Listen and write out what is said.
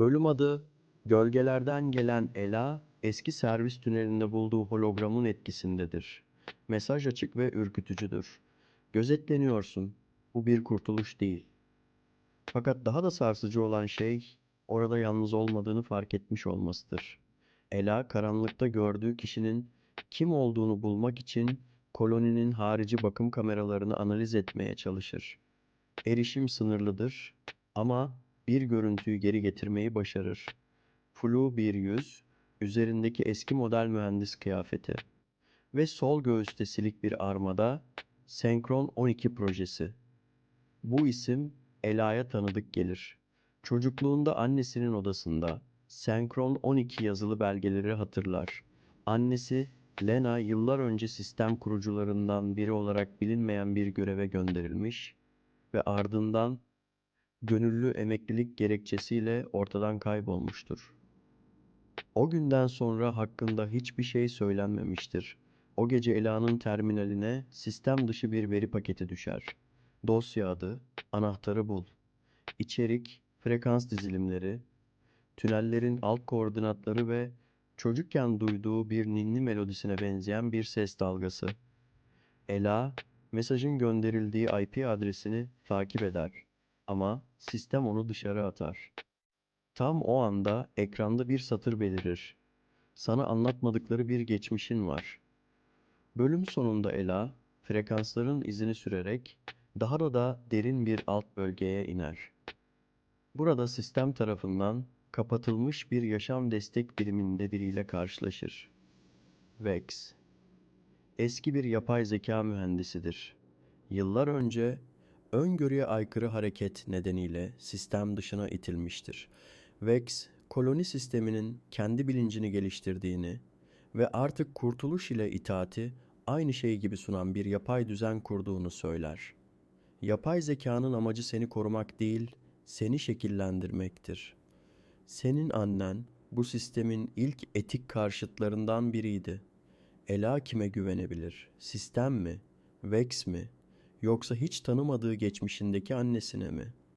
Bölüm adı Gölgelerden gelen Ela eski servis tünelinde bulduğu hologramın etkisindedir. Mesaj açık ve ürkütücüdür. Gözetleniyorsun. Bu bir kurtuluş değil. Fakat daha da sarsıcı olan şey orada yalnız olmadığını fark etmiş olmasıdır. Ela karanlıkta gördüğü kişinin kim olduğunu bulmak için koloninin harici bakım kameralarını analiz etmeye çalışır. Erişim sınırlıdır ama bir görüntüyü geri getirmeyi başarır. Flu bir yüz, üzerindeki eski model mühendis kıyafeti ve sol göğüste silik bir armada Senkron 12 projesi. Bu isim Ela'ya tanıdık gelir. Çocukluğunda annesinin odasında Senkron 12 yazılı belgeleri hatırlar. Annesi Lena yıllar önce sistem kurucularından biri olarak bilinmeyen bir göreve gönderilmiş ve ardından gönüllü emeklilik gerekçesiyle ortadan kaybolmuştur. O günden sonra hakkında hiçbir şey söylenmemiştir. O gece Ela'nın terminaline sistem dışı bir veri paketi düşer. Dosya adı, anahtarı bul. İçerik, frekans dizilimleri, tünellerin alt koordinatları ve çocukken duyduğu bir ninni melodisine benzeyen bir ses dalgası. Ela, mesajın gönderildiği IP adresini takip eder ama sistem onu dışarı atar. Tam o anda ekranda bir satır belirir. Sana anlatmadıkları bir geçmişin var. Bölüm sonunda Ela, frekansların izini sürerek daha da da derin bir alt bölgeye iner. Burada sistem tarafından kapatılmış bir yaşam destek biriminde biriyle karşılaşır. Vex. Eski bir yapay zeka mühendisidir. Yıllar önce öngörüye aykırı hareket nedeniyle sistem dışına itilmiştir. Vex, koloni sisteminin kendi bilincini geliştirdiğini ve artık kurtuluş ile itaati aynı şey gibi sunan bir yapay düzen kurduğunu söyler. Yapay zekanın amacı seni korumak değil, seni şekillendirmektir. Senin annen bu sistemin ilk etik karşıtlarından biriydi. Ela kime güvenebilir? Sistem mi? Vex mi? Yoksa hiç tanımadığı geçmişindeki annesine mi?